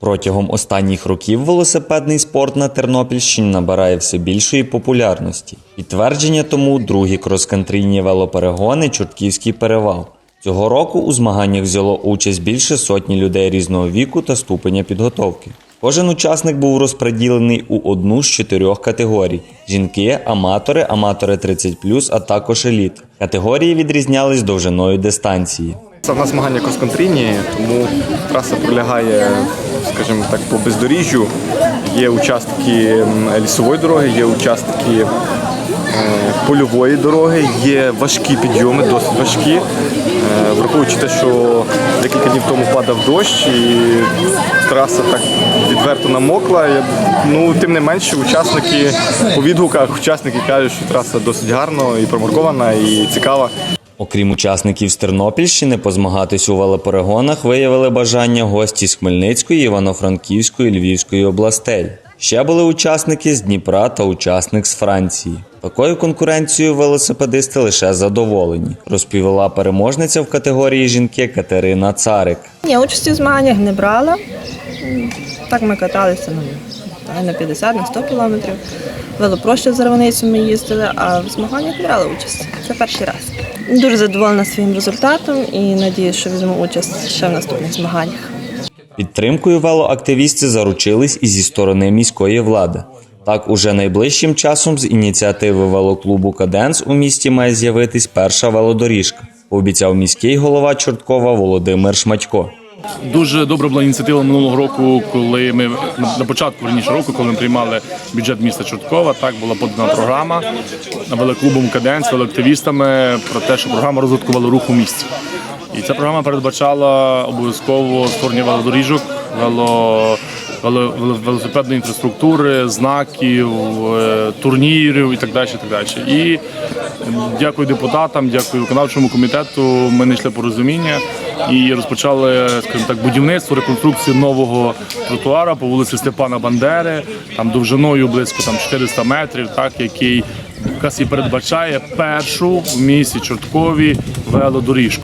Протягом останніх років велосипедний спорт на Тернопільщині набирає все більшої популярності. Підтвердження тому другі кроскантрійні велоперегони Чортківський перевал. Цього року у змаганнях взяло участь більше сотні людей різного віку та ступеня підготовки. Кожен учасник був розподілений у одну з чотирьох категорій: жінки, аматори, аматори 30+, а також еліт. Категорії відрізнялись довжиною дистанції. Це в нас змагання крос-контрійні, тому траса пролягає, скажімо так, по бездоріжжю. Є участки лісової дороги, є участки е, польової дороги, є важкі підйоми, досить важкі. Е, Враховуючи те, що декілька днів тому падав дощ і траса так відверто намокла. Ну, тим не менше, учасники по відгуках учасники кажуть, що траса досить гарна і промаркована, і цікава. Окрім учасників з Тернопільщини, позмагатись у велоперегонах виявили бажання гості з Хмельницької, Івано-Франківської, Львівської областей. Ще були учасники з Дніпра та учасник з Франції. Такою конкуренцією велосипедисти лише задоволені, розповіла переможниця в категорії жінки Катерина Царик. Ні, участі в змаганнях не брала. Так ми каталися та, на 50, на 100 кілометрів. Велопроще з Раваницю ми їздили, а в змаганнях не брала участь. Це перший раз. Дуже задоволена своїм результатом і надіюсь, що візьму участь ще в наступних змаганнях. Підтримкою велоактивісти заручились і зі сторони міської влади. Так, уже найближчим часом з ініціативи велоклубу Каденс у місті має з'явитись перша велодоріжка, пообіцяв міський голова Чорткова Володимир Шматько. Дуже добра була ініціатива минулого року, коли ми на- початку раніше року, коли ми приймали бюджет міста Чорткова, так була подана програма велоклубом Каденс, велоактивістами про те, що програма розвиткувала рух у місті. І ця програма передбачала обов'язково створення велодоріжок, вело, вело, вело- велосипедної інфраструктури, знаків, е, турнірів і так далі. І, так далі. і дякую депутатам, дякую виконавчому комітету. Ми знайшли порозуміння і розпочали, скажімо так, будівництво, реконструкцію нового тротуара по вулиці Степана Бандери, там довжиною близько там 400 метрів, так який якраз і передбачає першу в місті Чорткові велодоріжку.